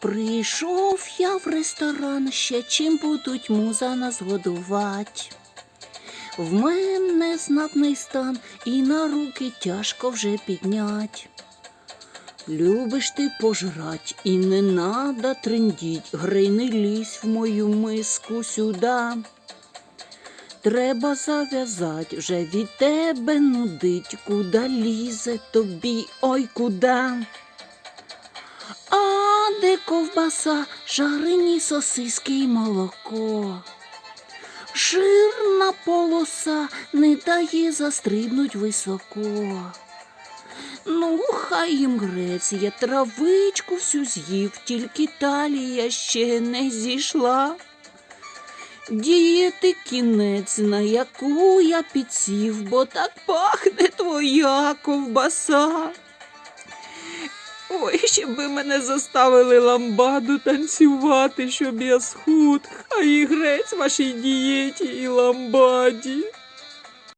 Прийшов я в ресторан, ще чим будуть муза нас годувать. В мене знатний стан, і на руки тяжко вже піднять. Любиш ти пожрать, і не надо трендіть, грей не лізь в мою миску сюда. Треба зав'язать, вже від тебе нудить, куда лізе тобі, ой куда. Ковбаса, жарені сосиски й молоко. Жирна полоса не дає застрибнуть високо. Ну, хай їм грець, травичку всю з'їв, тільки талія ще не зійшла. Дієти кінець, на яку я підсів, бо так пахне твоя ковбаса. Ой, щоб би мене заставили ламбаду танцювати, щоб я схуд. а і грець вашій дієті і ламбаді.